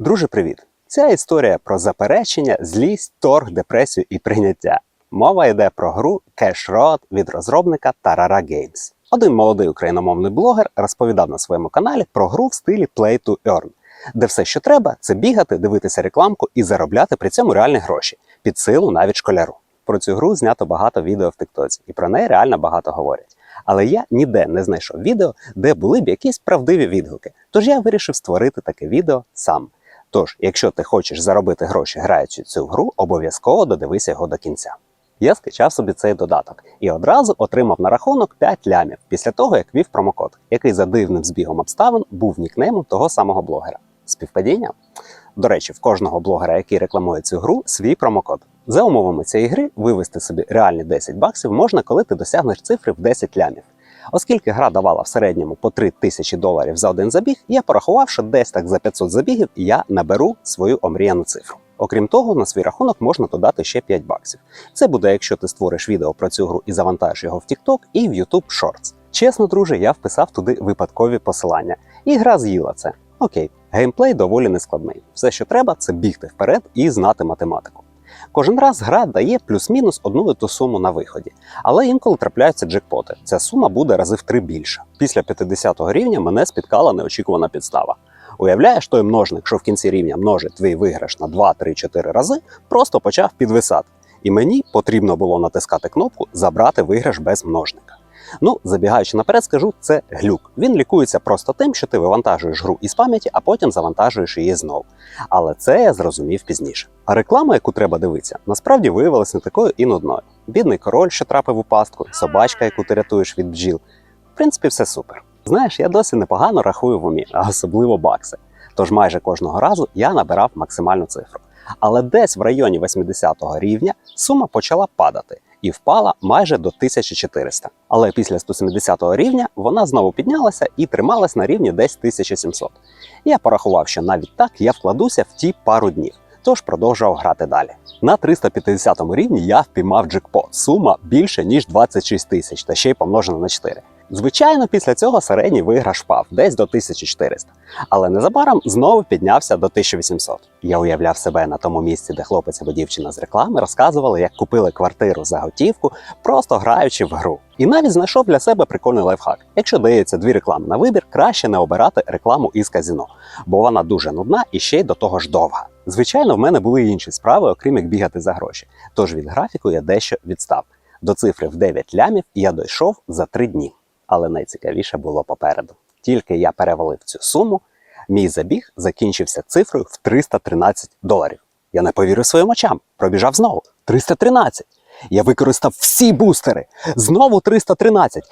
Друже, привіт! Ця історія про заперечення, злість, торг, депресію і прийняття. Мова йде про гру Cash Road від розробника Tarara Games. Один молодий україномовний блогер розповідав на своєму каналі про гру в стилі Play to Earn, де все, що треба, це бігати, дивитися рекламку і заробляти при цьому реальні гроші під силу навіть школяру. Про цю гру знято багато відео в Тиктоці, і про неї реально багато говорять. Але я ніде не знайшов відео, де були б якісь правдиві відгуки. Тож я вирішив створити таке відео сам. Тож, якщо ти хочеш заробити гроші граючи цю гру, обов'язково додивися його до кінця. Я скачав собі цей додаток і одразу отримав на рахунок 5 лямів після того, як вів промокод, який за дивним збігом обставин був нікнеймом того самого блогера. Співпадіння? До речі, в кожного блогера, який рекламує цю гру, свій промокод. За умовами цієї гри вивести собі реальні 10 баксів можна, коли ти досягнеш цифри в 10 лямів. Оскільки гра давала в середньому по 3 тисячі доларів за один забіг, я порахував, що десь так за 500 забігів я наберу свою омріяну цифру. Окрім того, на свій рахунок можна додати ще 5 баксів. Це буде, якщо ти створиш відео про цю гру і завантажиш його в TikTok і в YouTube Shorts. Чесно, друже, я вписав туди випадкові посилання, і гра з'їла це. Окей, геймплей доволі нескладний. Все, що треба, це бігти вперед і знати математику. Кожен раз гра дає плюс-мінус одну ту суму на виході, але інколи трапляються джекпоти. Ця сума буде рази в три більша. Після 50-го рівня мене спіткала неочікувана підстава. Уявляєш, той множник, що в кінці рівня множить твій виграш на 2, 3, 4 рази, просто почав підвисати. І мені потрібно було натискати кнопку Забрати виграш без множника. Ну, забігаючи наперед, скажу, це глюк. Він лікується просто тим, що ти вивантажуєш гру із пам'яті, а потім завантажуєш її знову. Але це я зрозумів пізніше. А реклама, яку треба дивитися, насправді виявилася не такою і нудною. Бідний король, що трапив у пастку, собачка, яку ти рятуєш від бджіл. В принципі, все супер. Знаєш, я досі непогано рахую в умі, а особливо бакси. Тож майже кожного разу я набирав максимальну цифру. Але десь в районі 80-го рівня сума почала падати і впала майже до 1400. Але після 170 рівня вона знову піднялася і трималась на рівні десь 1700. Я порахував, що навіть так я вкладуся в ті пару днів, тож продовжував грати далі. На 350 рівні я впіймав джекпот. Сума більше ніж 26 тисяч, та ще й помножена на 4. Звичайно, після цього середній виграш впав десь до 1400, але незабаром знову піднявся до 1800. Я уявляв себе на тому місці, де хлопець або дівчина з реклами розказували, як купили квартиру за готівку, просто граючи в гру. І навіть знайшов для себе прикольний лайфхак. Якщо дається дві реклами на вибір, краще не обирати рекламу із казіно, бо вона дуже нудна і ще й до того ж довга. Звичайно, в мене були інші справи, окрім як бігати за гроші. Тож від графіку я дещо відстав. До цифри в 9 лямів я дійшов за 3 дні. Але найцікавіше було попереду. Тільки я перевалив цю суму, мій забіг закінчився цифрою в 313 доларів. Я не повірив своїм очам. Пробіжав знову. 313. Я використав всі бустери. Знову 313.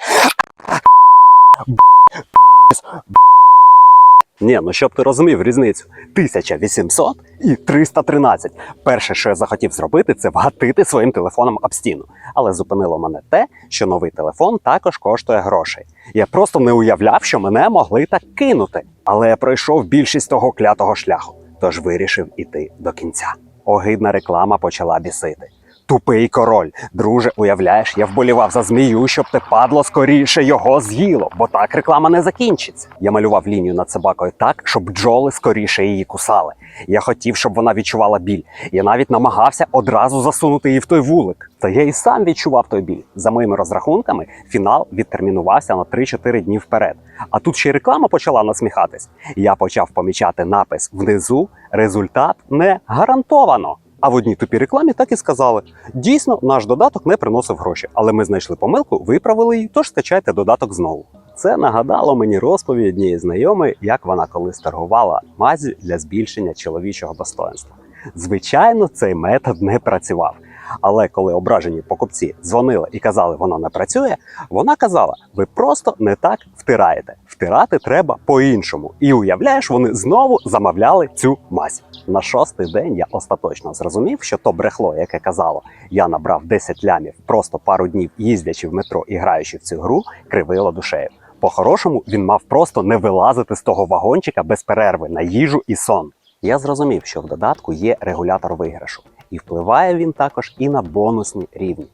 Ні, ну щоб ти розумів різницю. 1800 і 313. Перше, що я захотів зробити, це вгатити своїм телефоном об стіну. Але зупинило мене те, що новий телефон також коштує грошей. Я просто не уявляв, що мене могли так кинути. Але я пройшов більшість того клятого шляху, тож вирішив іти до кінця. Огидна реклама почала бісити. Тупий король, друже, уявляєш, я вболівав за змію, щоб те падло скоріше його з'їло, бо так реклама не закінчиться. Я малював лінію над собакою так, щоб бджоли скоріше її кусали. Я хотів, щоб вона відчувала біль. Я навіть намагався одразу засунути її в той вулик. Та я і сам відчував той біль. За моїми розрахунками, фінал відтермінувався на 3-4 дні вперед. А тут ще й реклама почала насміхатись. Я почав помічати напис внизу. Результат не гарантовано. А в одній тупій рекламі так і сказали: дійсно, наш додаток не приносив гроші, але ми знайшли помилку, виправили її, тож скачайте додаток знову. Це нагадало мені розповідь однієї знайомої, як вона колись торгувала мазю для збільшення чоловічого достоинства. Звичайно, цей метод не працював. Але коли ображені покупці дзвонили і казали, воно не працює, вона казала: ви просто не так втираєте. Втирати треба по-іншому. І уявляєш, вони знову замовляли цю мазь. На шостий день я остаточно зрозумів, що то брехло, яке казало, я набрав 10 лямів просто пару днів їздячи в метро і граючи в цю гру, кривило душею. По-хорошому він мав просто не вилазити з того вагончика без перерви на їжу і сон. Я зрозумів, що в додатку є регулятор виграшу, і впливає він також і на бонусні рівні.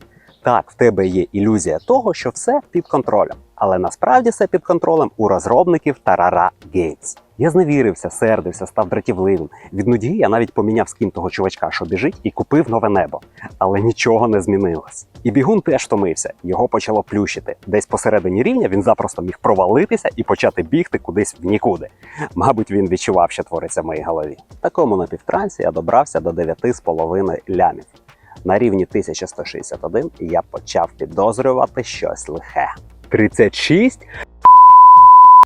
Так, в тебе є ілюзія того, що все під контролем. Але насправді все під контролем у розробників Tarara Games. Я зневірився, сердився, став дратівливим. Від нудьги я навіть поміняв скін того чувачка, що біжить, і купив нове небо. Але нічого не змінилось. І бігун теж втомився, його почало плющити. Десь посередині рівня він запросто міг провалитися і почати бігти кудись в нікуди. Мабуть, він відчував, що твориться в моїй голові. В такому напівтрансі я добрався до 9,5 лямів. На рівні 1161 я почав підозрювати щось лихе. 36?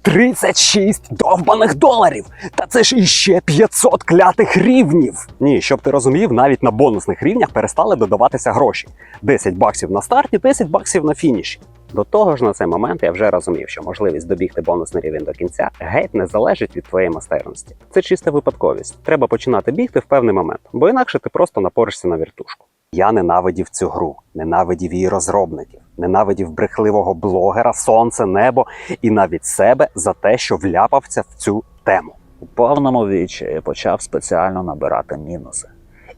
36 довбаних доларів! Та це ж іще 500 клятих рівнів! Ні, щоб ти розумів, навіть на бонусних рівнях перестали додаватися гроші: 10 баксів на старті, 10 баксів на фініші. До того ж, на цей момент я вже розумів, що можливість добігти бонусний рівень до кінця геть не залежить від твоєї майстерності. Це чиста випадковість. Треба починати бігти в певний момент, бо інакше ти просто напоришся на віртушку. Я ненавидів цю гру, ненавидів її розробників, ненавидів брехливого блогера, сонце, небо і навіть себе за те, що вляпався в цю тему. У повному відчаї почав спеціально набирати мінуси.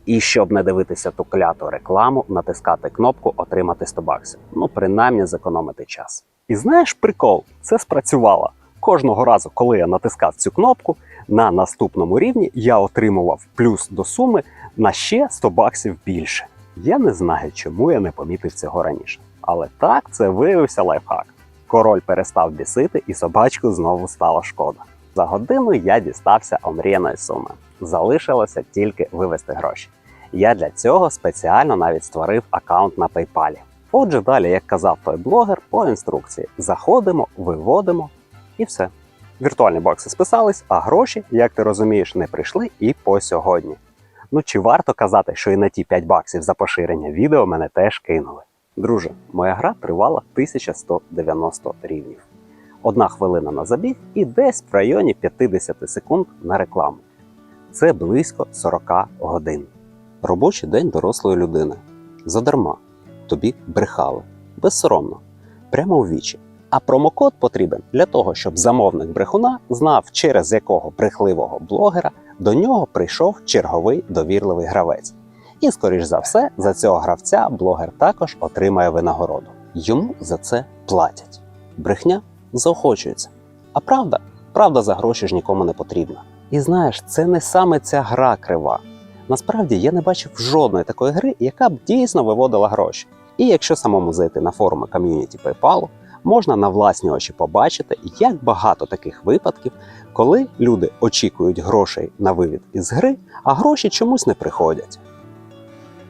І щоб не дивитися ту кляту рекламу, натискати кнопку Отримати 100 баксів. Ну, принаймні зекономити час. І знаєш, прикол, це спрацювало. Кожного разу, коли я натискав цю кнопку, на наступному рівні я отримував плюс до суми на ще 100 баксів більше. Я не знаю, чому я не помітив цього раніше. Але так це виявився лайфхак. Король перестав бісити, і собачку знову стало шкода. За годину я дістався омріяної суми. Залишилося тільки вивести гроші. Я для цього спеціально навіть створив аккаунт на PayPal. Отже, далі, як казав той блогер, по інструкції заходимо, виводимо і все. Віртуальні бокси списались, а гроші, як ти розумієш, не прийшли і по сьогодні. Ну чи варто казати, що і на ті 5 баксів за поширення відео мене теж кинули? Друже, моя гра тривала 1190 рівнів. Одна хвилина на забіг і десь в районі 50 секунд на рекламу. Це близько 40 годин. Робочий день дорослої людини. Задарма. Тобі брехали. Безсоромно. Прямо у вічі. А промокод потрібен для того, щоб замовник брехуна знав, через якого брехливого блогера до нього прийшов черговий довірливий гравець. І, скоріш за все, за цього гравця блогер також отримає винагороду. Йому за це платять. Брехня заохочується. А правда, правда за гроші ж нікому не потрібна. І знаєш, це не саме ця гра крива. Насправді я не бачив жодної такої гри, яка б дійсно виводила гроші. І якщо самому зайти на форуми ком'юніті PayPal, можна на власні очі побачити, як багато таких випадків, коли люди очікують грошей на вивід із гри, а гроші чомусь не приходять.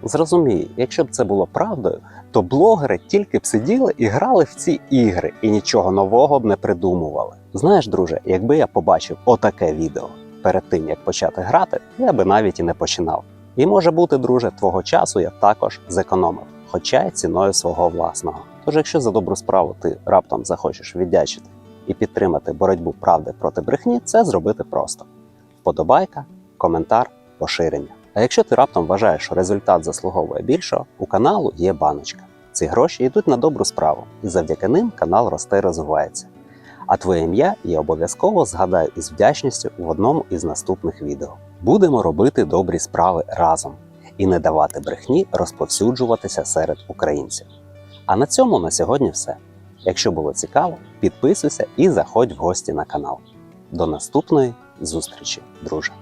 Зрозумій, якщо б це було правдою, то блогери тільки б сиділи і грали в ці ігри і нічого нового б не придумували. Знаєш, друже, якби я побачив отаке відео перед тим, як почати грати, я би навіть і не починав. І може бути, друже, твого часу я також зекономив, хоча й ціною свого власного. Тож, якщо за добру справу ти раптом захочеш віддячити і підтримати боротьбу правди проти брехні, це зробити просто: вподобайка, коментар, поширення. А якщо ти раптом вважаєш, що результат заслуговує більшого, у каналу є баночка. Ці гроші йдуть на добру справу, і завдяки ним канал росте і розвивається. А твоє ім'я я обов'язково згадаю із вдячністю в одному із наступних відео. Будемо робити добрі справи разом і не давати брехні розповсюджуватися серед українців. А на цьому на сьогодні все. Якщо було цікаво, підписуйся і заходь в гості на канал. До наступної зустрічі, друже!